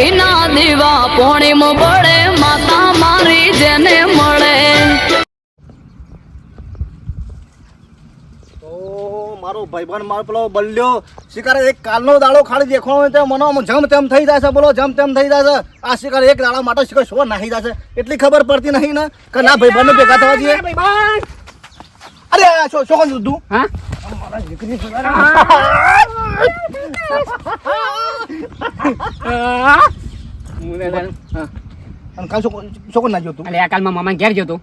ઘીના દીવા પોણીમ બળે માતા મારી જેને મળે. મારો ભાઈબંધ મારો પેલો બલ્યો શિકાર એક કાલનો દાડો ખાલી દેખો હોય તો મને જમ તેમ થઈ જાય છે બોલો જમ તેમ થઈ જાય છે. આ શિકાર એક દાડા માટે શિકાર શું નાહી જાય છે. એટલી ખબર પડતી નહીં ને કે ના ભાઈબંધ ભેગા થવા જઈએ અરે શું શું કોણ તું હા? મારા દીકરી શું કોણ- શું કોણ નાખ્યો તું. અલે આ કાલમાં મામા ઘેર ગયો તો.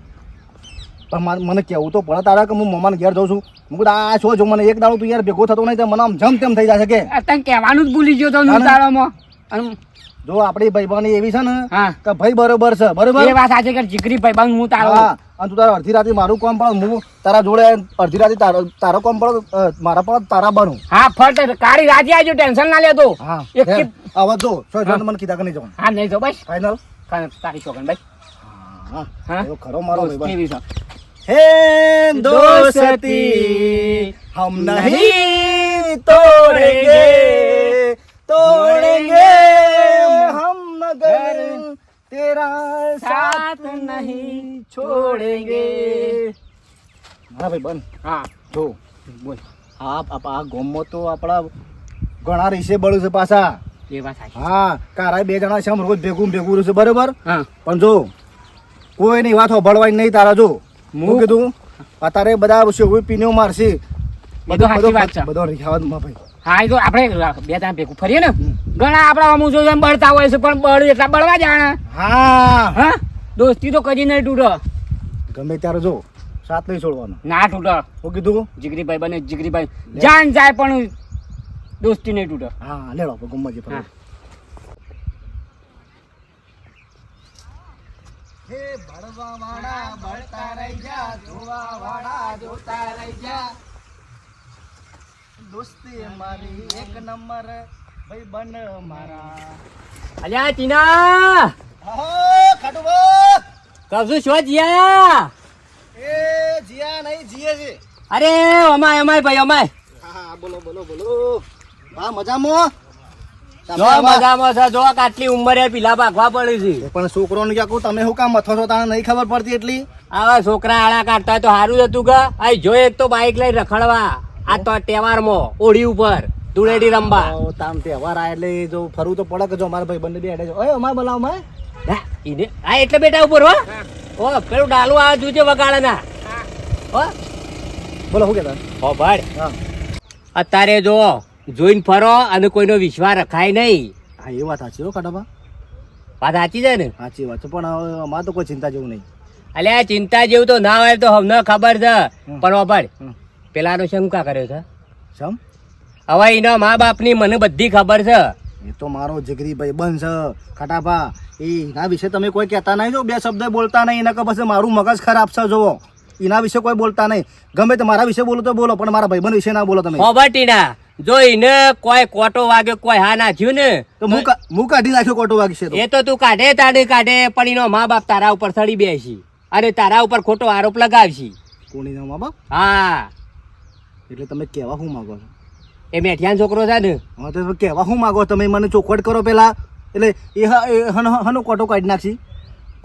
પણ મને કેવું તો પડે તારા કે હું મમ્માને ઘેર જઉં છું? હું કીધું આ શું જો મને એક દાડો તું યાર ભેગો થતો નહીં તો મને આમ જમ તેમ થઈ છે કે? તને કહેવાનું જ ભૂલી ગયો તો ના, તારામાં જો આપડી ભાઈબાની એવી છે ને કે ભાઈ બરોબર છે. બરોબર? એ વાત આજે કે જીગરી ભાઈબાન હું તારો અને તું તારા અડધી રાતે મારું કામ પણ હું તારા જોડે અડધી રાતે તારો તારો કામ પણ મારા પણ તારા બનું. હા ફટ કાળી રાજી આજો ટેન્શન ના લેતો હા એક હવે જો છો જો મને કીધા કે નહીં જવાનું. હા નહીં જો બસ. ફાઇનલ તારી છોકન ભાઈ હા હા. ખરો મારો ભાઈબાન હે દોસ્તી હમ નહીં તોડેંગે. તોડેંગે. मगर तेरा साथ नहीं छोड़ेंगे હા ભાઈ બન હા જો બોલ આ આ- આ ગોમમાં તો આપણા ઘણા રીસે બળ્યું છે પાછા એ વાત સાચી હા કારા બે જણા છે આમ રોજ ભેગું ભેગું રહ્યું છે બરોબર હા પણ જો કોઈની વાત હોભળવાની નહીં તારા જો હું હું- કીધું અત્યારે બધા શેવું પીનો મારશે એ તો સાચી વાત છે. બધો રિખાવતમાં ભાઈ હા એ તો આપણે બે ત્રણ ભેગું ફરીએ ને. ઘણા આપણા અમુક જો એમ બળતા હોય છે પણ બળ એટલા બળવા જાણે. હા. હા? દોસ્તી તો કદી નહીં તૂટે. ગમે ત્યારે જો સાથ નહીં છોડવાનો. ના તૂટે. હું કીધું જીગરીભાઈ બને જીગરીભાઈ જાન જાય પણ દોસ્તી નહીં તૂટે. હા લેડો ગુમ્માજી હા. હે ભળવા વાળા ભળતા રહી જા જોવા વાળા જોતા રહી જા દોસ્તી મારી એક નંબર. ભાઈ બન મારા. અલ્યા ટીના! કશું શું જીયા? એ જીયા નહીં જીએ છે. અરે અમાય અમાય ભાઈ અમાય. હા બોલો બોલો બોલો. હા મજામાં? જો મજામાં છે જો આટલી ઉંમરે પીલા ભાગવા પડી છે. પણ છોકરોને ક્યાં તમે શું કામ મથો છો તને નહીં ખબર પડતી એટલી? આવા છોકરા આળા કાઢતા તો સારું જ હતું કે આ જો એક તો બાઈક લઈ રખડવા. આ તો તહેવારમાં ઓળી ઉપર ધૂળેટી રમવા તામ તહેવાર આ એટલે જો ફરવું તો પડે કે જો અમારા ભાઈ બંને બેઠે છે. ઓય અમાર બોલાવમાં ઈને આ એટલે બેટા ઉપર હો. ઓ પેલું ડાલું આ જોજે વગાડે ના હો. બોલો શું કહેતા? હો ભાઈ. અત્યારે જો જોઈને ફરો અને કોઈનો વિશ્વાસ રખાય નહીં. હા એ વાત સાચી હો ખાટાબા વાત સાચી છે ને? સાચી વાત છે પણ અમારે તો કોઈ ચિંતા જેવું નહીં. અલ્યા ચિંતા જેવું તો ના હોય તો હમને ખબર છે. પણ હમ. પેલાનો શંકા કર્યો છે? સમ હવે એના મા બાપની મને બધી ખબર છે. એ તો મારો જીગરી ભાઈ છે એ એના વિશે તમે કોઈ કહેતા નહીં જો બે શબ્દ બોલતા નહીં એના કે પછી મારું મગજ ખરાબ છે જોવો એના વિશે કોઈ બોલતા નહીં. ગમે તે મારા વિશે બોલો તો બોલો પણ મારા ભાઈબંધ વિશે ના બોલો તમે. ખોબટીના જો એને કોઈ કોટો વાગ્યો કોઈ હા નાખ્યું ને તો હું કાઢી નાખ્યો કોટો વાગશે એ તો તું કાઢે તાડે કાઢે પણ એનો મા બાપ તારા ઉપર ચડી બેસી. અને તારા ઉપર ખોટો આરોપ લગાવશી. કોણીનો મા બાપ હા. એટલે તમે કહેવા શું માગો છો? એ મેઠિયાન છોકરો છે ને. હા તો કહેવા શું માગો? તમે મને ચોખવટ કરો પેલા. એટલે એ હનો કોટો કાઢી નાખશી.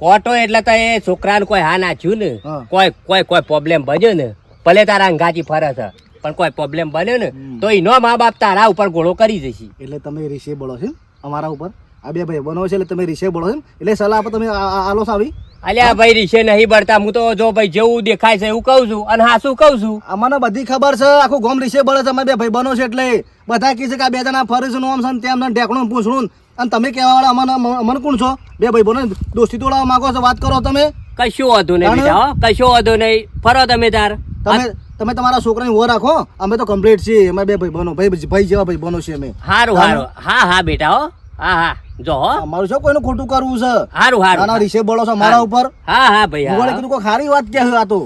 કોટો એટલે તો એ છોકરાને કોઈ હા નાખ્યું ને. કોઈ કોઈ કોઈ પ્રોબ્લેમ બન્યો ને. ભલે તારા અંગાજી ફરે છે પણ કોઈ પ્રોબ્લેમ બન્યો ને. તો એનો મા બાપ તારા ઉપર ગોળો કરી જશે. એટલે તમે રીસે બોલો છો અમારા ઉપર? આ બે ભાઈ બનો છે એટલે તમે રીસે બોલો એમ? એટલે સલાહ આપો તમે આલો આવી અલ્યા ભાઈ રીશે નહીં બળતા. હું તો જો ભાઈ જેવું દેખાય છે એવું કહું છું. અને હા શું કહું છું? અમને બધી ખબર છે. આખું ગોમ રીસે બળે છે. અમે બે ભાઈ બનો છે એટલે બધા કહે છે કે આ બે જણા ફરે છે નોમ છે ને તેમ છે ઢેકણું પૂછણું અને તમે કહેવા વાળા અમને અમને કોણ છો? બે ભાઈ બનો દોસ્તી તોડાવવા માંગો છો? વાત કરો તમે. કશું વધુ નહીં? બેટા કશું વધુ નહીં. ફરો તમે તાર. તમે તમે તમારા છોકરાની વો રાખો. અમે તો કમ્પ્લીટ છીએ. અમે બે ભાઈ બનો. ભાઈ ભાઈ જેવા ભાઈ બનો છીએ અમે. હારું હારું. હા હા બેટા હો. હા હા. જો મારું છે કોઈનું ખોટું કરવું છે? હારું હારું. રીસે બળો છો મારા ઉપર? હા હા ભાઈ હા હા. કીધું કોઈ ખારી વાત કે આ તો?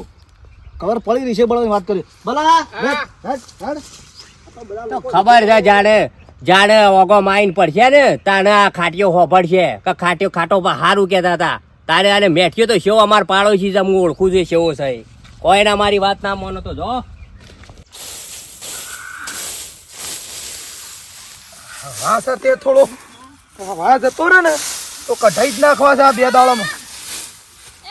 ખબર પડી રીસે બળવાની વાત કરી. ભલા. તો ખબર છે જાણે જાણે ઓગો માઈન પડશે ને તાણે આ ખાટીઓ હોભળશે. કે ખાટીઓ ખાટો પર હારું કહેતા હતા. તારે આને મેઠ્યો તો શેવો અમાર પાડોશી છે હું ઓળખું છું શેવો છે કોઈના મારી વાત ના માનો તો જો. હા સર તે થોડો હવા જતો રહે ને તો કઢાઈ જ નાખવા છે આ બે દાડામાં.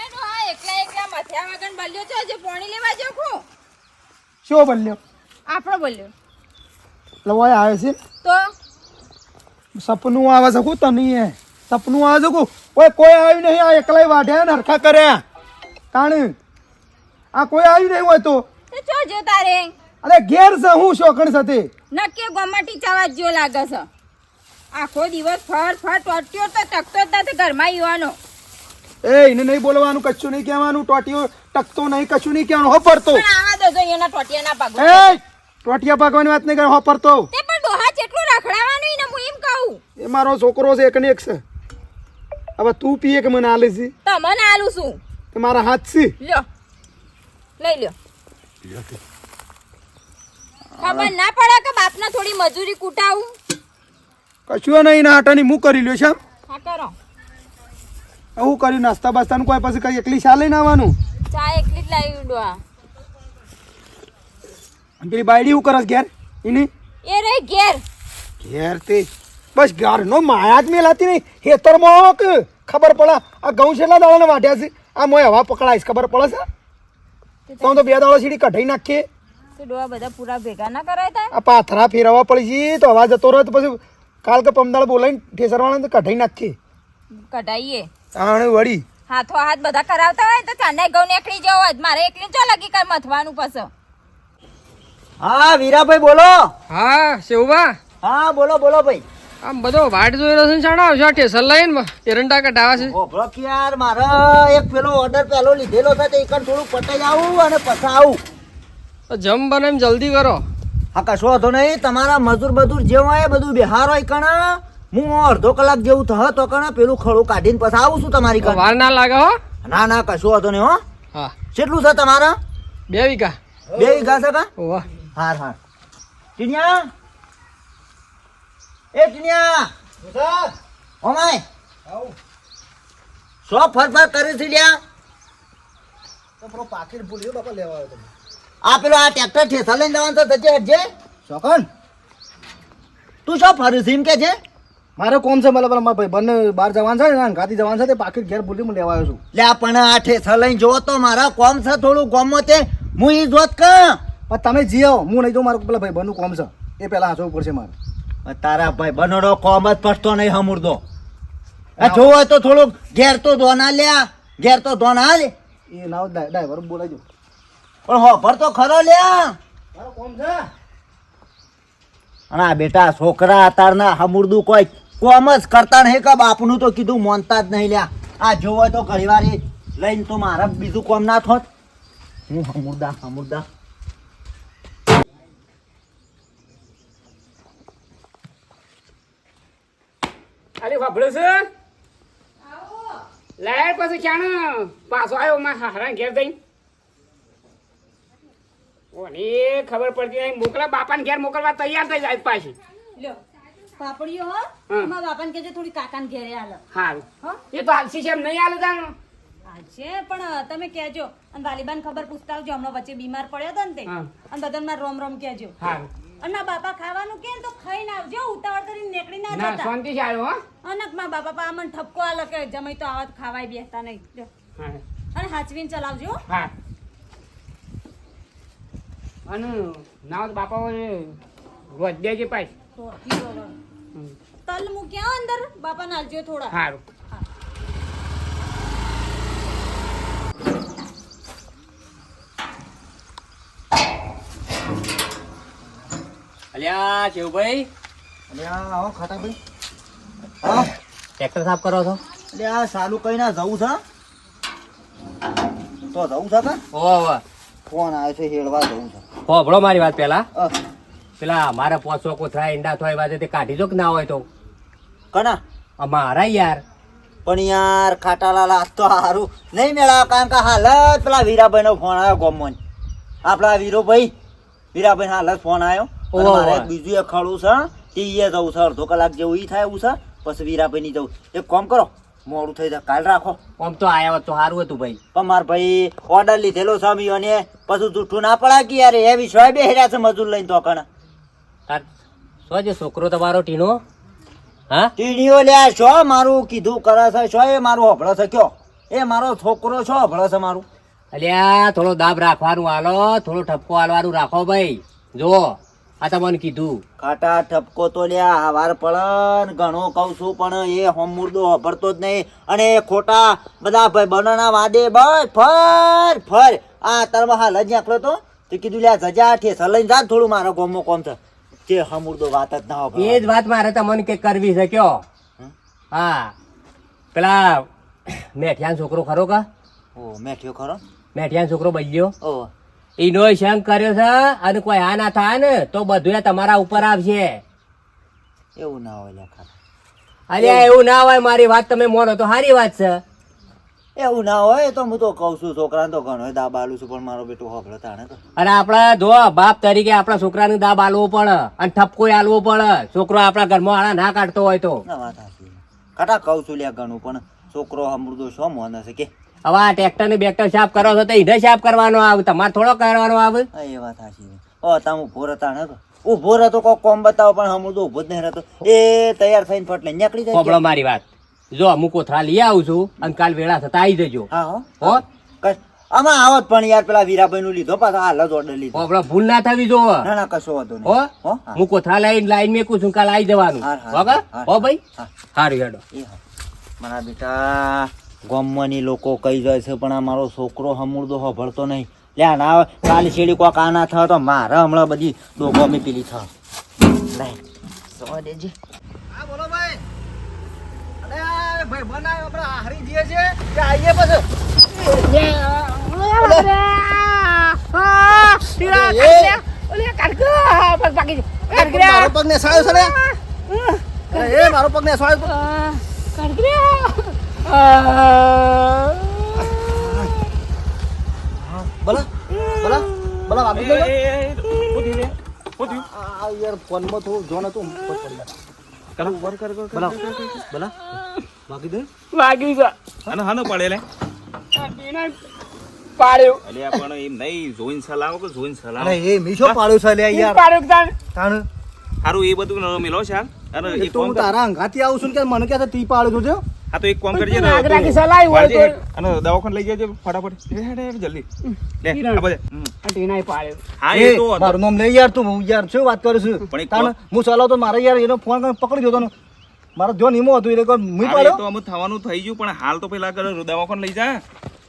એકલા એકલા મથ્યા વગર બલ્યો છે જે પોણી લેવા જો કો શું બન્યો આપણો બોલ્યો. લવાય આવે છે? તો? સપનું આવે છે કું તને સપનું આવે છે કું કોઈ કોઈ આવ્યું નહીં આ એકલાય વાઢ્યા ને હરખા કર્યા તાણ? આ કોઈ આવ્યું નહીં હોય તો? તે જો તારે અરે ઘેર છે હું શોખણ સાથે. નક્કી ગોમાટી ચાવા જો લાગે છે. આખો દિવસ ફર ફર ટોટ્યો તો ટકતો જ નથી ઘરમાં યુવાનો. એ એને નહીં બોલવાનું કશું નહીં કહેવાનું ટોટીઓ ટકતો નહીં કશું નહીં કહેવાનું હો પડતો આવા દો જો એના ટોટિયાના પગ એ ટોટિયા પાકવાની વાત નહીં કરે હો પડતો તે પણ ડોહા જેટલું રખડાવાનું એને હું એમ કહું. એ મારો છોકરો છે એક ને એક છે. હવે તું પીએ કે મને આલે છે તમને આલું છું. તે મારા હાથ છે. લ્યો. લઈ લ્યો. ખબર ના પડે કે બાપના થોડી મજૂરી કૂટાવું? કશું નહીં ના હાટાની હું કરી લ્યો છે હા કર્યું નાસ્તા બાસ્તાનું કોઈ પછી કઈ એકલી ચા લઈને આવવાનું? ચા એકલી જ લાવી ડોહા પેલી બાયડી હું કરસ ઘેર? એની? એ રે ઘેર. ઘેર તે. બસ ઘરનો માયા જ મેલાતી નહીં. હેતરમાં કે ખબર પડે. આ ઘઉં છેલ્લા દાડાને વાઢ્યા છે. આ મોય હવા પકડાઈશ ખબર પડે છે? તો તો બે દાડો સીડી કઢાઈ નાખીએ. તો ડોહા બધા પૂરા ભેગા ના કરાય આ પાથરા ફેરવવા પડી છે. તો હવા જતો રહે તો પછી કાલ કે પમદાળ બોલાવીને ઠેસરવાળાને તો કઢાઈ નાખીએ. કઢાઈએ. તાણે વળી. હાથો હાથ બધા કરાવતા હોય તો ચાંદા ઘઉં નીકળી જવો હોય મારે એકલી ચો લગી કર મથવાનું પછી? હા વીરાભાઈ બોલો. હા શેવભા? હા બોલો બોલો ભાઈ. આમ બધો વાટ જોઈ રહ્યો છે શાણા આવશે ઠેસર લઈને એરંડા કઢાવા છે? ઓભળો કે યાર મારે એક પેલો ઓર્ડર પેલો લીધેલો છે તે એકણ થોડું પટાઈ આવું અને પછી આવું. તો જમ બને એમ જલ્દી કરો. હા કશો હતો નહીં. તમારા મજૂર મજૂર જે હોય બધું બિહાર હોય કણ. હું અડધો કલાક જેવું થયો તો કણ પેલું ખડું કાઢીને પછી આવું છું તમારી કણ વાર ના લાગે હો? ના ના કશું વાંધો નહીં હો. હા. કેટલું છે તમારા? બે વીઘા. બે વીઘા છે કા? ઓવા હાર હાર. ટીનિયા? એ ટીનિયા. ઓમાય. સો ફર ફર કરી છે લ્યા. પાકીટ ભૂલ્યો બાપા લેવા આવ્યો તમે આ પેલો આ ટ્રેક્ટર ઠેસા લઈને જવાનું છે તજે હટજે. શોકન તું શું ફરી છે એમ કે છે? મારે કોમ છે મતલબ મારા ભાઈ બંને બહાર જવાનું છે ને ગાદી જવાનું છે તે પાકીટ ઘેર ભૂલી હું લેવા આવ્યો છું. લે પણ આ ઠેસા લઈને જોવો તો મારા કોમ છે થોડું કોમમાં તે. હું એ જોત કે. પણ તમે જીઓ હું નહીં જોઉં મારું પેલા ભાઈ બંનું કોમ છે. એ પહેલા હાંચવું પડશે મારે. તારા ભાઈ બનોડો કોમ જ પડતો નહીં હમુરદો. આ જોવો તો થોડુંક ઘેર તો ધોના લ્યા ઘેર તો ધોના લે એ લાવ ડ્રાઈવર બોલાવજો પણ હોભર તો ખરો લ્યા મારો અને આ બેટા છોકરા અતારના હમુરદું કોઈ કોમ જ કરતા નહીં કે બાપનું તો કીધું મોનતા જ નહીં લ્યા. આ જોવો તો ઘણી વાર એ લઈને તો મારા બીજું કોમ ના થોત. હું હમુરદા હમુરદા. અરે વાપડે છે? લાયર પછી ક્યાં પાછો આવ્યો મારા હારા ઘેર જઈને. ઓની ખબર પડતી નહીં મોકલા બાપાને ઘેર મોકલવા તૈયાર થઈ જાય પાછી. લ્યો પાપડીઓ હો હમ. બાપાને કહેજો થોડી કાકાને ઘેરે હાલો હારું. એ તો હાલસી છે એમ નહીં હાલે તાણ? છે પણ તમે કહેજો. અને વાલીબાન ખબર પૂછતા આવજો હમણાં વચ્ચે બીમાર પડ્યો હતો ને તે. અને બધાને રોમ રોમ કહેજો. હારું. અને બાપા ખાવાનું કે તો ખાઈને આવજો ઉતાવળ કરીને નીકળી ના જતા. શાંતિ છે આવ્યો બાપા પા મને ઠપકો આલો કે જમાઈ તો આવત ખાવાય બેસતા નહીં. અને હાચવીને ચલાવજો હો. અને ના બાપા રોજ દેજે તો કીધો તલ મૂક્યા અંદર? બાપા નાલજો થોડા. સારું અલ્યા ભાઈ અલ્યા આવો ખાતા ભાઈ. હા. ટ્રેક્ટર સાફ કરો છો? અલ્યા આ સાલું કઈ ના જવું છે? તો જવું છે ઓવા ઓવા ફોન આવ્યો છે હેડવા જવું છે. હોભળો મારી વાત પેલા. પેલા મારે પોચો કોથળા ઈંડા થાય વાજે તે કાઢી દો કે ના હોય તો? કના? અમારા યાર. પણ યાર ખાટાલાલ આજ તો સારું નહીં મેળા કારણ કે હાલ જ પેલા વીરાભાઈ નો ફોન આવ્યો ગોમન. આપણા વીરોભાઈ વીરાભાઈ હાલ જ ફોન આવ્યો. મારે બીજું એક ખડું છે તે જવું છે અડધો કલાક જેવું ઈ થાય એવું છે પછી વીરાભાઈ ની જવું. એક કામ કરો મોડું થઈ જાય. કાલ રાખો. આમ તો આયા તો સારું હતું ભાઈ. પણ માર ભાઈ ઓર્ડર લીધેલો છે અમીઓને પછી જૂઠું ના પડા કે યાર એવી સોય બે હેર્યા છે મજૂર લઈને તો કણ. સો જે છોકરો તમારો ટીનો હા? ટીણીઓ લ્યા છો મારું કીધું કરે છે? છો એ મારું હોભળો છે કયો? એ મારો છોકરો છો હોભળો છે મારું? અલ્યા થોડો દાબ રાખવાનું હાલો થોડો ઠપકો હાલવાનું રાખો ભાઈ. જો આ તમને કીધું. ખાટા ઠપકો તો લ્યા હવાર પડન ઘણો કહું છું પણ એ હોમ મુર્દો હોભળતો જ નહીં. અને ખોટા બધા ભાઈ બનાના વાદે બસ ફર ફર. આ તારમાં હાલ જ નીકળ્યો તો. તે કીધું લ્યા જજા ઠે લઈને જા થોડું મારો ગોમો કોમ છે. તે હમુર્દો વાત જ ના એ જ વાત મારે તમને કે કરવી છે કયો? હા. પેલા મેઠિયાન છોકરો ખરો કા? ઓ મેઠ્યો ખરો? મેઠિયાન છોકરો બજ્યો ઓ. એનો શંક કર્યો છે અને કોઈ આ ના થાય ને તો બધું તમારા ઉપર આવશે. એવું ના હોય લ્યા અરે એવું ના હોય મારી વાત તમે મોનો તો સારી વાત છે. એવું ના હોય તો હું તો કહું છું છોકરાને તો ઘણો દાબ આલું છું પણ મારો બેટો હોભળો તાણે તો. અને આપણા જો બાપ તરીકે આપણા છોકરાને દાબ આલવો પડે અને ઠપકો આલવો પડે છોકરો આપણા ઘરમાં આળા ના કાઢતો હોય તો. ના વાત સાચી ખાટા કહું છું લ્યા ઘણું પણ છોકરો હમૃદો શો મોન હશે કે? હવે આ ટ્રેક્ટર ને બેક્ટર સાફ કરો છો તો ઈધે સાફ કરવાનો આવે તમારે થોડો કરવાનો આવે. એ વાત સાચી ઓ તમે ઊભો રહેતા ને ઊભો રહેતો કોક કોમ બતાવો પણ હમ તો ઊભો જ નહીં રહેતો. એ તૈયાર થઈને ફટલે નીકળી જાય. કોપડો મારી વાત. જો હું કોથળા લઈ આવું છું અને કાલ વેળા થતા આવી જજો. હા હો. આમાં આવત પણ યાર પેલા વીરાભાઈ નું લીધો પાછો હાલ જ ઓર્ડર લીધો. આપડે ભૂલ ના થવી જો ના ના કશો વાંધો નહીં. હો? હા. કોથળા લઈને લાઈન મેકું છું કાલ આવી જવાનું. હો ભાઈ? સારું હેડો. મારા બેટા ગામમાંની લોકો કહી જાય છે પણ આ મારો છોકરો હમુરદો હભળતો નહીં. લ્યા ના કાલ શેડી કોક આ ના થાય તો મારે હમણાં બધી દોગોમી પેલી થાય નહીં જવા દેજે. હા બોલો ભાઈ. અરે ભાઈ બનાવ્યો આપણે હારી જઈએ છે. કે આવીએ પછી? મારો પગ ને સાયો છે એ મારો પગ ને સાયો બોલા બોલા બોલા વાપી ગયો આ યાર ફોનમાં થોડું જોન હતું પડી ગયા બોલા બોલા બાકી દે. વાગી ગયો અને હાનો પડે લે. ટીણા પાડ્યો. અલ્યા પણ એમ નહીં જોઈને સલાવો કે જોઈને અરે એ મીશો પાડ્યો છે લે યાર. પાડ્યો તાણ? તાણ? સારું એ બધું મિલો છે અને એ તો હું તારા અંગાથી આવું છું કે મને કે તી પાડ્યો છો હા તો એક કામ કરજે ને આગ રાખી સલાઈ હોય તો- અને દવાખાને લઈ જજે ફટાફટ. હેડ, જલ્દી. લે આ બધે. આ ટીણાએ પાડ્યો. હા એ તો મારું નામ લઈ યાર તું યાર શું વાત કરું છું? પણ એક હું ચલાવ તો મારે યાર એનો ફોન પકડી જોતો મારો જો નીમો હતો એટલે કોઈ મુઈ પાડ્યો. તો અમુક થવાનું થઈ ગયું પણ હાલ તો પેલા કર દવાખાને લઈ જા.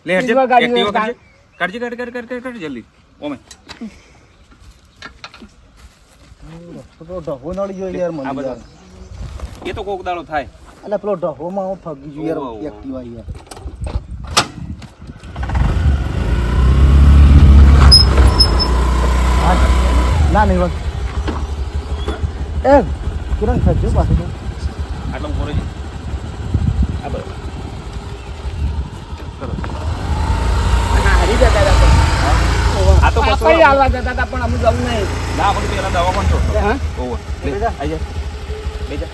લે હેડ, એક્ટિવા કાઢ. કાઢજે કાઢ કાઢ કાઢ કાઢ જલ્દી. ઓમે. પેલો ઢહો નડી ગયો યાર મને એ તો કોક દાડો થાય. એટલે પેલો ઢહોમાં હું ફગી ગયું યાર ઓહો, ઓહો. એક્ટિવા યાર હા, ના નહીં વાત એ કિરણ ખર્ચો પાછું તો. આટલો મોરો છે આ બધો હારી જતા હતા આ તો આપણે પછી હાલવા જતા હતા પણ અમે જવું નહીં ના આપણે પેલા દવાખાને છો હા ઓવર લે આઈ જા લઈ જા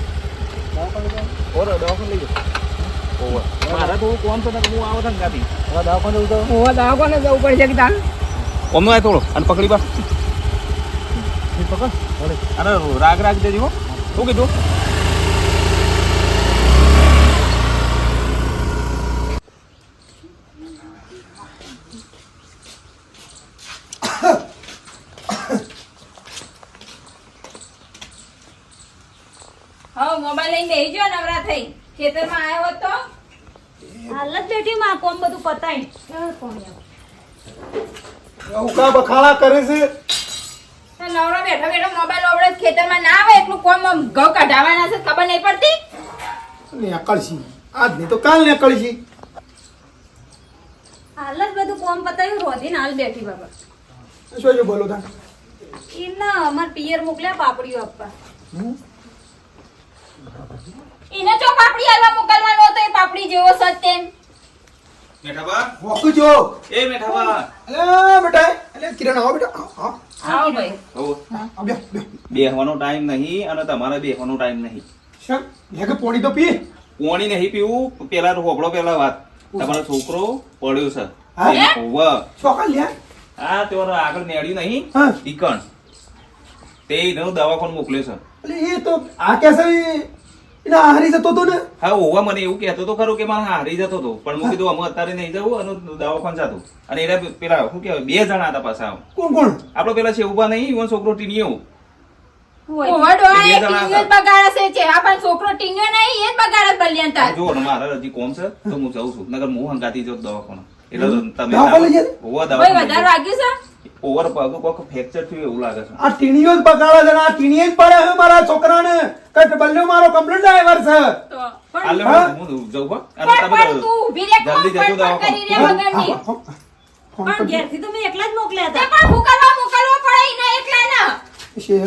ઓર દવાખાને લઈ જા ઓવર મારા તો કોમ છે હું આવો થન કાપી હવે દવાખાને જવું તો હું દવાખાને જવું પડશે કે તાણ ઓમનો આય થોડો અને પકડી બસ પકડ. અને રાગ રાગ દેજો શું કીધું હવે મોબાઈલ લઈને બેસી જાઓ નવરા થઈ ખેતરમાં આવ્યો હોત હાલ જ બેઠી માં કોમ બધું પતાય. ઉકા બખાડા કરે છે? નવરો બેઠો બેઠો મોબાઈલ ઓબળે ખેતરમાં ના આવે એટલું કોમ ઘઉં કઢાવવાના છે ખબર નહીં પડતી? નીકળશી. આજ નહીં તો કાલ નીકળશી. હાલ જ બધું કોમ પતાયું રોધીને હાલ બેઠી બાબા શું છે બોલો તા એના અમાર પિયર મોકલ્યા પાપડીઓ આપવા. એને પાપડી હાલવા મોકલવાનો હતો એ પાપડી જેવો સત્ય મેઠાબા? મેઠાબા વોકજો એ મેઠાબા. અલે બેટા અલે કિરણ આવો બેટા. આવો ભાઈ. આવો. બે બે બેહવાનો ટાઈમ નહીં અને તમારે બેહવાનો ટાઈમ નહીં. શું? લેકે પોણી તો પી. પોણી નહીં પીવું પેલા હોબળો પેલા વાત. તમારો છોકરો પડ્યો છે. હા? એને લે. આ તેઓ આગળ નેડ્યું નહીં. હા. તે એનો દવાખાને મોકલ્યો છે. એ તો આ કે છે હારી જતો હતો ને? હા ઓવા મને એવું કહેતો તો ખરું કે મારે હારી જતો હતો પણ હું કીધું અમે અત્યારે નહીં જવું અને દવાખાન જતો. અને એના પેલા શું કહેવાય બે જણા હતા પાછા કોણ કોણ? આપણો પેલા છે ઊભા નહીં ઈવન છોકરો ટીનીયો. ઓવર ડોહા બે એ જણા ટીંગો જ બગાડે છે છે. આ પણ છોકરો ટીંગ્યો નહીં એ જ બગાડે બલ્યાન જો મારા હજી કોમ છે તો હું જઉં છું. નગર હું હંગાતી જાઉં દવાખાને તમે ઓવર પગ કોક ફ્રેક્ચર થયું એવું લાગે છે. આ ટીણીઓ જ બગાડે છે આ ટીણીએ જ પડે છે મારા છોકરાને. કે બલ્લો મારો કમ્પ્લીટ ડ્રાઈવર છે. તો પણ હાલે હું? જઉં પણ અને તમે તું ઊભી રે જલ્દી જજો પણ કરી રે દવાખાને વગરની? ફોન કરજો. પણ મોકલવા મોકલવા પડે ઈને એકલાના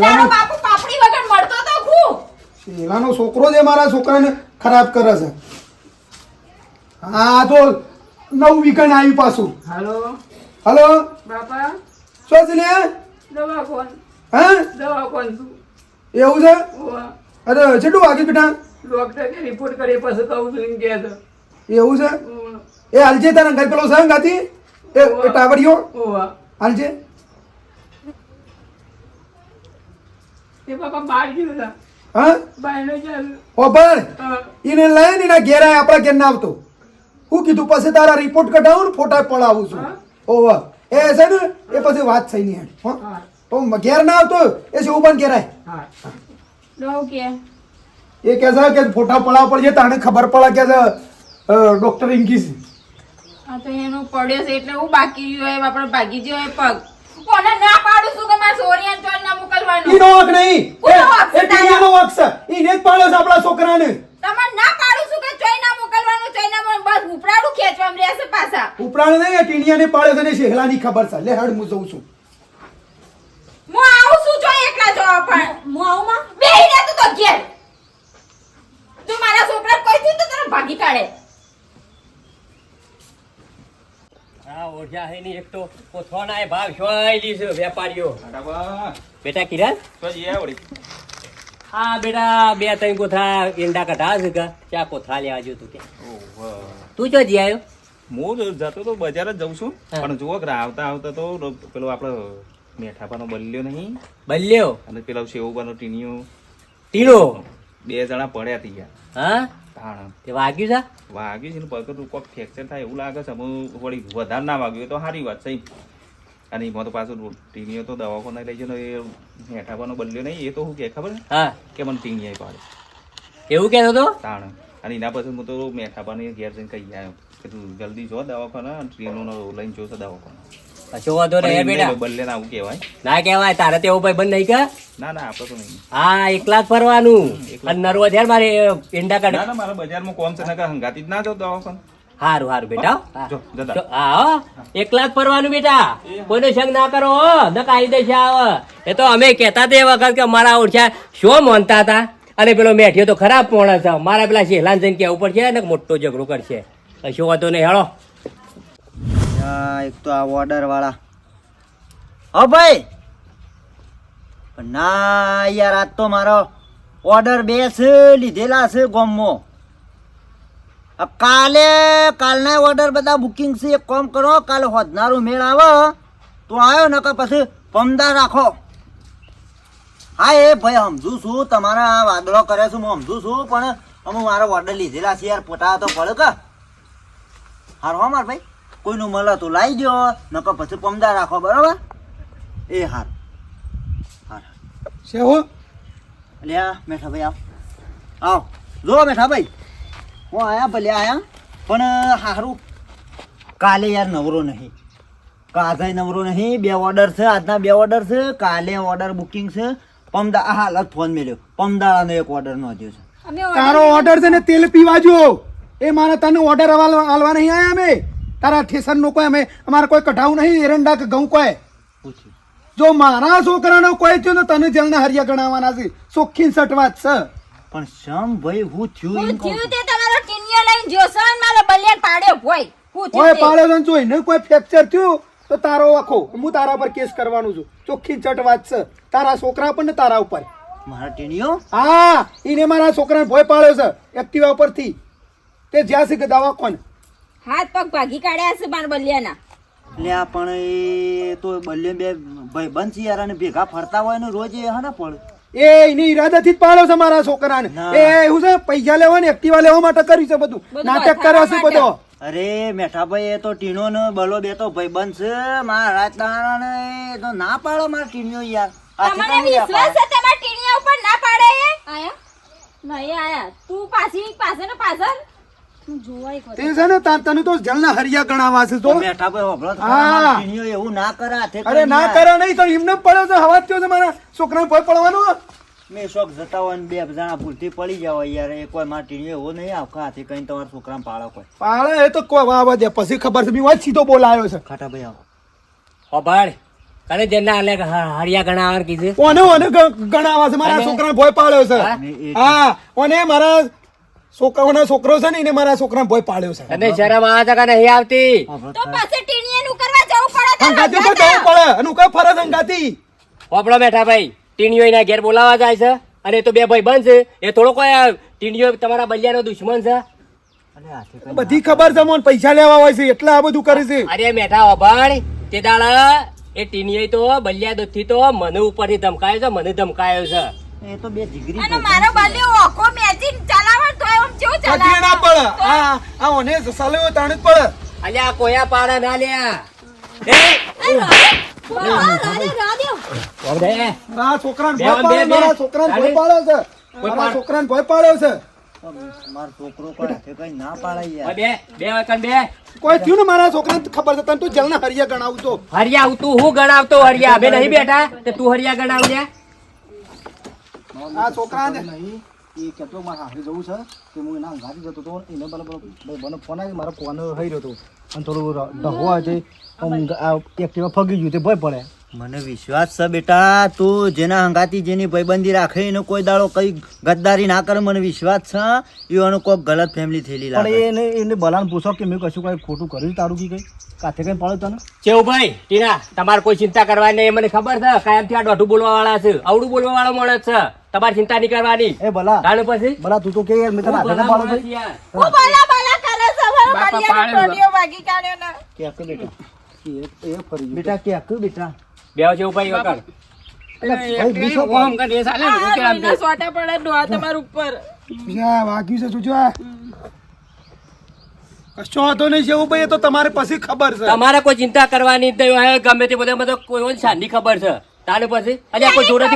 તારો બાપુ પાપડી વગર મળતો તો ખૂબ શેલાનો છોકરો જે મારા છોકરાને ખરાબ કરે છે. હા તો નવું વીકન આવ્યું પાછું. હાલો. હલો? બાપા? શું છે લે? દવા કોણ હા છું. એવું છે. અરે છેટું વાગ્યું બેટા? ડોક્ટરે રિપોર્ટ કરી પછી કહું છું એમ કહે છે. એવું છે? એ હાલજે તારા ઘર પેલો સંગ હતી? એ ટાવરિયો. હાલજે એ બાપા બહાર ગયું હા? ઓ પણ એને લઈને એના ઘેર આપણા ઘેર ના આવતો. હું કીધું પછી તારા રિપોર્ટ કઢાવું ને ફોટા પડાવું છું. ઓવા એ છે ને એ પછી વાત થઈ નહીં હો. તો ઘેર ના આવતો એ શું પણ ઘેરાય કે? એ કહે છે કે ફોટા પડાવ પડશે તાણે ખબર પડે કે છે, ડોક્ટર ઇંગીસ આ તો એનો પડ્યો છે એટલે હું બાકી રહ્યો હોય આપણે ભાગી ગયો હોય પગ. કોને ના પાડું છું કે મારે સોરિયાન ચોર ના મોકલવાનું? ઈનો વાંક નહીં. એ છે એ છે. ઈને જ પાડ્યો છે આપણા છોકરાને. તમારે ના પાડું છું કે ચોય ના મોકલવાનું ચોય ના મોકલ- બસ ઉપરાડું ખેંચવામાં રહેશે પાછા. ઉપરાણ નહીં ટીણિયા ને પાડે તને ને શેહલાની ખબર છે. લે હડ હું જઉં છું. હું આવું છું ચોય એકલા જવા પણ. હું આવું માં? બેહી રે તું તો ઘેર. તું મારા છોકરા કોઈ થી તો તને ભાગી કાઢે. આ ઓઢા હે ની એક તો. કોથવાના એ ભાવ શોયલી છે વેપારીઓ. બેટા કિરણ? તો. આ બેટા બે ત્રણ કોથળા ઈંડા કઢા છે કે? ચા કોથળા લેવા જો તું કે. તું જો જી આવ્યો હું જતો તો બજાર જ જઉં છું. પણ જુઓ કે આવતા આવતા તો પેલો આપણો મેઠાપાનો બલ્યો નહીં? બલ્યો? અને પેલો શેવુબાનો ટીણીયો ટીણો? બે જણા પડ્યા હતી યાર. હા? તે વાગ્યું છે? વાગ્યું છે ને પગ કોક ફ્રેક્ચર થાય એવું લાગે છે. હું વળી વધારે ના વાગ્યું તો સારી વાત છે અને એમાં તો પાછું ટીણીઓ તો દવાખાને લઈ જાય ને એ મેઠાપાનો બલ્યો નહીં એ તો શું કે ખબર હા. કે મને ટીણીયાઈ પાડે. એવું કહેતો તો તાણ. અને એના પછી હું તો મેઠાપાને ઘેર જઈને કહી આવ્યો કે તું જલ્દી જો દવાખાના ટ્રેનોનો લઈને જોશે દવાખાના. કશો વાંધો નહીં બેટા. ના આવું કહેવાય. ના કહેવાય તારે તેવું ભાઈ બંધ નહીં કે ના ના આપણે તો નહીં. હા એકલા જ ફરવાનું. અને નરવો થયા મારે ઈંડા કાઢે ના ના મારા બજારમાં કોમ છે નકર હંગાતી જ ના જો દવાખાને. હારું હારું બેટા હા. એકલા જ ફરવાનું બેટા. કોઈનો સંગ ના કરો હો. નકા આવી દેશે આવ એ તો અમે કહેતા તે વખત કે મારા ઓળખ્યા શું માનતા હતા? અને પેલો મેઠિયો તો ખરાબ પોણા છે. મારા પેલા શેલાન જઈને કહેવું પડશે ને મોટો ઝઘડો કરશે. કશો વાંધો નહીં હેળો એક તો આ ઓર્ડર વાળા હા ભાઈ ના યાર આજ તો મારો ઓર્ડર બે છે લીધેલા છે ગોમમાં. કાલે કાલના ઓર્ડર બધા બુકિંગ છે એક કોમ કરો કાલે હોદનારું મેળ આવે તો આવ્યો ને પછી પમદાર રાખો. હા એ ભાઈ સમજુ છું તમારા આ વાદળો કરે છે હું સમજુ છું પણ અમે મારો ઓર્ડર લીધેલા છે યાર પોતા તો પડે કે. હારો હો માર ભાઈ કોઈનું મળે તો લાવી દો નકર પછી પમદાર રાખો બરાબર? એ હાર. હાર. એટલે આ મેઠા ભાઈ આવ. આવ. જો મેઠા ભાઈ હું આયા ભલે આયા પણ હારું. કાલે યાર નવરો નહીં. કાલે નવરો નહીં. બે ઓર્ડર છે આજના બે ઓર્ડર છે. કાલે ઓર્ડર બુકિંગ છે. પમદા આ હાલત ફોન મેલ્યો. પમદાળાનો એક ઓર્ડર નોંધ્યો છે. તારો ઓર્ડર છે ને તેલ પીવા જો એ મારે તને ઓર્ડર આલવા નહીં આયા અમે. તારા ઠેસર નો કોઈ અમે અમારે કોઈ કઢાવું નહીં એરંડા કે ઘઉં કોઈ. પૂછ્યું. જો મારા છોકરાનો કોઈ થયો ને તને જેલના હરિયા ગણાવવાના છે. સોખીન સટવાત છે. પણ શમ ભાઈ હું થયું છું. ટીનિયો લઈને જોશો ને મારો બલિયાન પાડ્યો ભોય હું કોઈ પાડ્યો તને જોઈ. ને કોઈ ફ્રેક્ચર થયું તો તારો આખો. હું તારા પર કેસ કરવાનું છું. ચોખ્ખી ચટ વાત છે. તારા છોકરા પર ને તારા ઉપર. મારા ટીણીઓ? હા એને મારા છોકરાને ભોય પાડ્યો છે એક્ટિવા ઉપરથી. તે જ્યાં છે કે દવા કોણ હાથ પગ ભાગી કાઢ્યા છે મારા બલિયાના. એટલે આ પણ એ તો બલ્લે બે ભાઈ બંધ યાર અને ભેગા ફરતા હોય ને રોજ એ હા ના પડે એ એની ઈરાદાથી જ પાડો છે મારા છોકરાને. એ એવું છે પૈસા લેવા ને એક્ટિવા લેવા માટે કર્યું છે બધું. નાટક કરે છે બધો. અરે મેઠાભાઈ એ તો ટીનો ને બલો બે તો ભાઈબંધ છે. મારા રાજદાણા ને એ તો ના પાડો મારા ટીણીઓ યાર. વિશ્વાસ છે તમારા ટીણીઓ ઉપર ના પાડે આયા? નહીં આયા. તું પાછી પાછળ ને પાછળ. તે છે ને તને તો જલના હરિયા ગણાવા છે તો તો મેઠાભાઈ હોભળો હા. એવું ના કરે અરે ના યાર. નહીં તો એમને પડ્યો છે હવા થયો છે મારા છોકરાને ભય પડવાનો. મેં શોખ જતા હોય ને બે જણા ભૂલથી પડી જાવ યાર એ કોઈ મારા ટીણીઓ એવો નહીં આવકા હાથે કઈ તમારા છોકરાને પાડો કોઈ. પાળે એ તો કોઈ વાવા દે પછી ખબર છે બી વાત સીધો બોલાયો છે. ખાટાભાઈ આવો. હોભળ. કને જેના આલે હરિયા ગણાવવાનું કીધું. ઓને ઓને ગણાવા છે મારા? છોકરાને ભય પાડ્યો છે. હા? હા ઓને મારા છોકરાઓનો છોકરો છે ને એને મારા છોકરાને ભય પાડ્યો છે. અને શરમ આવે છે કે નહીં આવતી તો તો. ટીણીએ નું કરવા જવું પડે તારે તો જવું પડે. અને કઈ ફરજ હંગાતી. પોપડો બેઠા ભાઈ. ટીણીઓ એના ઘેર બોલાવા જાય છે. અને તો બે ભાઈ બંધ છે. એ થોડો કોઈ ટીણીઓ તમારા બલિયાનો દુશ્મન છે. બધી ખબર છે મને પૈસા લેવા હોય છે એટલે આ બધું કરે છે. અરે મેઠા હોભળ તે દાડા એ ટીણીઓ તો બલિયા દૂધથી તો મને ઉપરથી ધમકાયો છે મને ધમકાયો છે. એ તો બે જીગરી અને મારો બાલ્યો ઓખો મેચિંગ ચલાવે તો એમ કેવું કદી ના ચલાવે? આ આ ઓને સલાયો તાણ જ અલ્યા કોયા પાડા ના લ્યા? એ મારા છોકરાને ભય પાડ્યો બે. મારા છોકરાને ભય ચાલે. પાડ્યો છે. કોઈ મારા પાડ- છોકરાને ભય પાડ્યો છે. મારો છોકરો કઈ ના પાડે બે બે વખત બે. કોઈ થયું ને મારા છોકરાને ખબર છે? તને તું જલના હરિયા ગણાવતો. તો હરિયા તું હું ગણાવતો હરિયા? બે નહીં બેઠા? તે તું હરિયા ગણાવજે. આ છોકરાને? નહીં એ કેટલો મારે હાથે જવું છે કે હું એના અંગાથી જતો હતો એને બરાબર બનો ફોન આવી મારો ફોન થઈ રહ્યો હતો અને થોડું ડહો એક એક્ટિવા ફગી ગયું તે ભય પડે. મને વિશ્વાસ છે બેટા તું જેના હંગાતી જેની ભાઈબંધી રાખે એનો કોઈ દાડો કઈ ગદ્દારી ના કરે મને વિશ્વાસ છે એનો કોઈ ગલત ફેમિલી થયેલી લાગે. એને એને બલાન પૂછો કે મેં કશું કઈ ખોટું કર્યું તારું કી કઈ? કાથે કઈ પાડ્યો તને? ચેવુભાઈ ટીના તમારે કોઈ ચિંતા કરવાની નહીં મને ખબર છે કાયમથી આ દોઢું બોલવા વાળા છે અવડું બોલવા વાળો મળે છે. તમારે ચિંતા નહીં કરવાની. એ ભલા તાણ પછી? ભલા તું તો કે યાર મેં તને હાથે ભલા છે યાર. હું બોલા બોલા કરે છે મારો પાડ્યો. ટોટિયો ભાગી કાઢ્યો ને કે બેટા? એ એ ફરી બેટા કે બેટા? વગર. નહીં જેવું ભાઈ એ તમારે પછી ખબર છે. તમારે કોઈ ચિંતા કરવાની ગમે તે બધા કોઈ ખબર છે. તાને પછી? અલ્યા કોઈ જોડે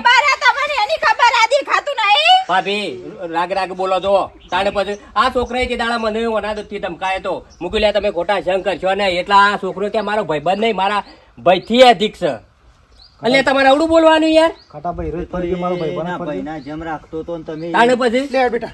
ભાભી રાગ રાગ બોલો તો તારે પછી? આ છોકરાએ તે દાડા મને ઓના દૂધથી ધમકાયો તો. મૂકી લે તમે ખોટા શંકર છો ને. એટલા આ છોકરો કે મારો ભાઈબંધ નહીં મારા ભાઈથી અધિક છે. એટલે તમારે આવડું બોલવાનું યાર? ખાટા ભાઈ રોજ ફરી ગયો મારો ભાઈ બના ફરી ભાઈના જેમ રાખતો તો તમે તાણે પછી? લે બેટા.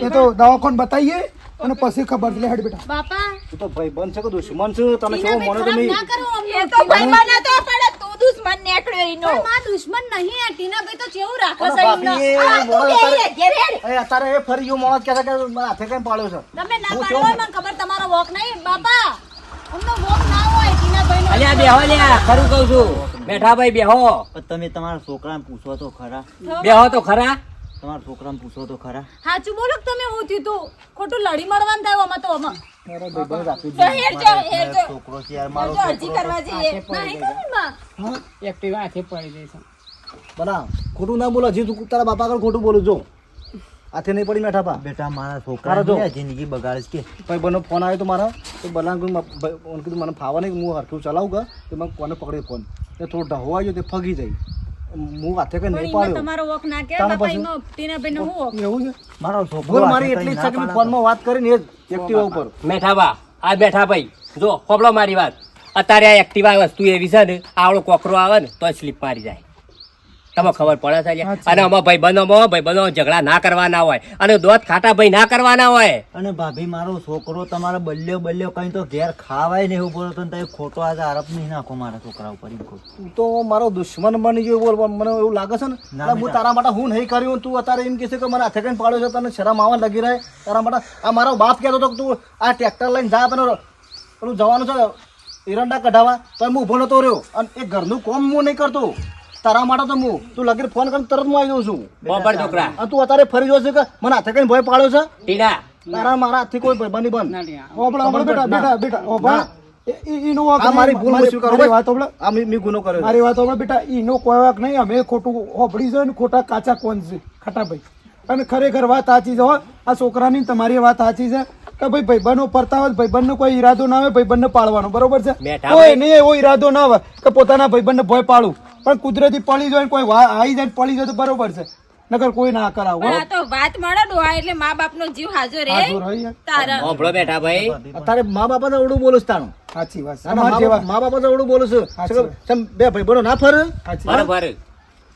એ તો દવાખાન બતાવીએ અને પછી ખબર છે. લે હડ બેટા. બાપા. તું તો ભાઈ બન છે કે દુશ્મન છું? તમે છો મને તો નહીં? ના કરો એ તો ભાઈબંધ તો પડે તું દુશ્મન ને પણ માં દુશ્મન નહીં આ ટીનાભાઈ તો જેવું રાખો છે ભાભી એ અત્યારે- એ ફરી ગયો માણસ કહે કે મારા હાથે કેમ પાડ્યો છે? તમે ના પાડો? મને ખબર તમારો વોક નહીં. બાપા અમને વોક ના હોય ટીનાભાઈ નો અલ્યા બેહો લ્યા ખરું કહું છું. બેઠા ભાઈ બેહો. તમે તમારા છોકરાને પૂછો તો ખરા. બેહો તો ખરા. તમારા છોકરાને પૂછો તો ખરા. સાચું બોલો તમે હું થયું તું? ખોટું લડી મળવાનું થાય તો છોકરો છે યાર મારો એક્ટિવા હાથે પડી જાય. છે. ખોટું ના બોલો હજી તું તારા બાપા આગળ ખોટું બોલું જો. હાથે નહીં પડી મેઠા પા બેટા મારા છોકરા જો. જિંદગી બગાડે કે? ભાઈ બનો ફોન આવ્યો તો મારા. તો બલા કીધું મને ફાવા નહીં હું હરખું ચલાવું કે તો મેં કોને પકડ્યો ફોન? એ થોડો ઢહો આવ્યો તે ફગી જાય હું હાથે કઈ નહીં એમાં પાડ્યો. તમારો વોક ના કે બાપા પછી? એમાં હું વોક? એવું છે? મારો છોકરો મારી એટલી ઈચ્છા કે મેં વાત કરીને એ એક્ટિવા ઉપર. મેઠા બા આ બેઠા ભાઈ. જો હોબળો મારી વાત. અત્યારે આ એક્ટિવા વસ્તુ એવી છે ને આવડો કોકરો આવે ને તો સ્લીપ મારી જાય. તમને ખબર પડે છે લ્યા? અને આમાં ભાઈ બંધો ભાઈ બનો ઝઘડા ના કરવાના હોય. અને દોત ખાટા ભાઈ ના કરવાના હોય. અને ભાભી મારો છોકરો તમારો બલ્યો બલ્યો કઈ તો ઘેર ખાવાય ને એવું બોલો તો તમે ખોટો આજે આરોપ નહીં નાખો મારા છોકરા ઉપર તું તો મારો દુશ્મન બની ગયો બોલ મને એવું લાગે છે ને? હું તારા માટે હું નહીં કર્યું તું અત્યારે એમ કહેશે કે મને હાથે કઈ પાડ્યો છે તને શરમ આવવા લગી રહે. તારા માટે આ મારો બાપ કહેતો હતો કે તું આ ટ્રેક્ટર લઈને જા તને પેલું જવાનું છે એરંડા કઢાવા તો હું ઊભો નતો રહ્યો. અને એ ઘરનું કોમ હું નહીં કરતો. તારા માટે તો હું. તું લગીર ફોન કરીને તરત હું આવી જાઉં છું. બરાબર છોકરા. અને તું અત્યારે ફરી જોશે કે મને હાથે કઈ ભય પાડ્યો છે? ટીડા. તારા મારા હાથથી કોઈ ભાઈ બની બન ઓપડા. હોભળો, હોભળો બેટા બેટા બેટા ઓપડા. મારી ભૂલ ભાઈ. વાત સાંભળો. આ મેં મેં ગુનો કર્યો મારી વાત સાંભળો બેટા એનો કોઈ વાંક નહીં. અમે ખોટું હોપડી છે ને ખોટા કાચા કોણ છે ખટાભાઈ અને ખરેખર વાત સાચી છે હો. આ છોકરાની તમારી વાત સાચી છે કે ભાઈ ભાઈબંધો ફરતા હોય ભાઈબંધનો કોઈ ઈરાદો ના હોય ભાઈબંધને પાળવાનો બરોબર છે? કોઈ નહીં એવો ઈરાદો ના હોય કે પોતાના ભાઈબંધને ભય પાડું. પણ કુદરતી પડી જાય કોઈ આવી જાય પડી જાય તો બરોબર છે. નકર કોઈ ના કરાવો. આ તો વાત મળે ડોહા એટલે મા બાપનો જીવ હાજર રે. તારા હોભળો બેઠા ભાઈ. તારે મા બાપા તો ઓડું બોલું તાણું સાચી વાત મા જેવા બાપ- મા બાપા તો ઓડું બોલું છું. બે ભાઈ બોલો ના ફર? સાચી. બરોબર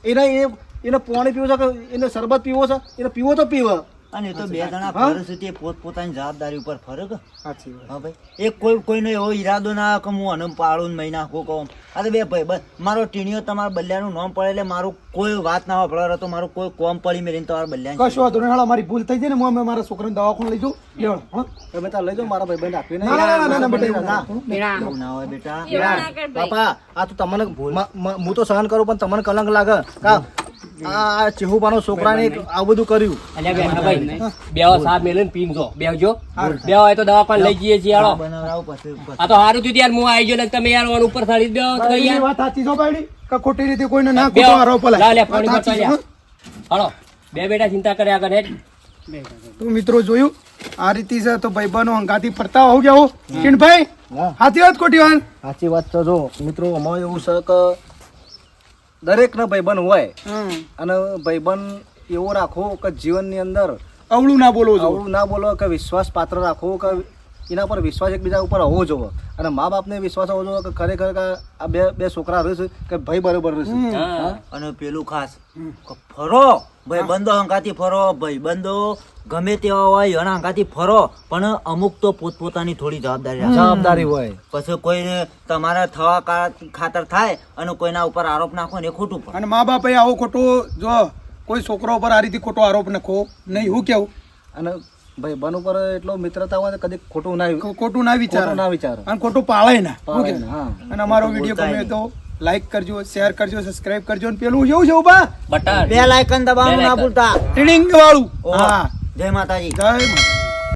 એને એ એને પાણી પીવો છે કે એને શરબત પીવો છે? એને પીવો તો પીવો. અને એ તો બે જણા ફરે છે તે પોત પોતાની જવાબદારી ઉપર ફરે કે? સાચી હા ભાઈ. એક કોઈ કોઈનો એવો ઈરાદો ના કે હું અનમ પાડું મહિના કો નાખું કહું અરે બે ભાઈ બસ. મારો ટીણીઓ તમારા બલ્યાનું નામ પડે એટલે મારું કોઈ વાત ના વાપરવા તો મારું કોઈ કોમ પડી મેળીને તમારા બલ્યાને કશું વાંધો નહીં. હાલો મારી ભૂલ થઈ જાય ને હું અમે મારા છોકરાને દવાખાને લઈ જાઉં. લેવડો હા તમે તાર લઈ જાઓ મારા ભાઈ બંધ આપીને. ના ના ના બેટા ના. એવું ના હોય બેટા. બાપા આ તો તમને મ- હું તો સહન કરું પણ તમને કલંક લાગે. કા? આ ચેહુબાનો છોકરાને આવું બધું કર્યું. અલ્યા બેઠા ભાઈ બેવો સાહેબ મેલે ને પીનજો બેહજો. બે હોય તો દવાખાને લઈ જઈએ છીએ પછી. આ તો હારું થયું યાર હું આવી ગયો ને તમે યાર ઓન ઉપર સાડી દો તો યાર વાત સાચી છો બાયડી કે ખોટી રીતે કોઈને ના બે આરો પલા લા લે. પાણી સાચી છે, જા. હાલો બે બેટા ચિંતા કર્યા કરે. તો મિત્રો જોયું? આ રીતે છે તો ભાઈબાનો હંગાથી ફરતા હોવ ગયા હો. કિણભાઈ. હાથી વાત ખોટી વાત? સાચી વાત તો જો મિત્રો અમારું એવું છે કે દરેકનો ભાઈબંધ હોય અને ભાઈબંધ એવો રાખો કે જીવનની અંદર અવળું ના બોલવું અવળું ના બોલો કે વિશ્વાસ પાત્ર રાખો કે એના પર વિશ્વાસ એકબીજા ઉપર હોવો જોઈએ અને મા બાપને વિશ્વાસ હોવો જોઈએ કે ખરેખર કે આ બે બે છોકરા રહેશે કે ભાઈ બરોબર રહેશે. હા? અને પેલું ખાસ ફરો. ભાઈ બંદો હંકાથી ફરો ભાઈ બંદો ગમે તેવા હોય એના હંકાથી ફરો પણ અમુક તો પોતપોતાની થોડી જવાબદારી જવાબદારી હોય. પછી કોઈને તમારા થવા ખાતર થાય અને કોઈના ઉપર આરોપ નાખો ને એ ખોટું પડે. અને મા બાપે આવો ખોટો જો કોઈ છોકરો ઉપર આ રીતે ખોટો આરોપ નાખો નહીં હું કેવું? અને ભાઈ બન ઉપર એટલો મિત્રતા હોય કદી ખોટું ના ખોટું ના વિચાર. ના વિચાર. અને ખોટું પાળે ના. અને અમારો વીડિયો ગમે તો લાઈક કરજો શેર કરજો સબસ્ક્રાઇબ કરજો અને પેલું કેવું છે ઊભા? બટન. બે લાયકન દબાવવાનું ના. ભૂલતા. ટ્રેનિંગ વાળું હા. જય માતાજી. જય માતા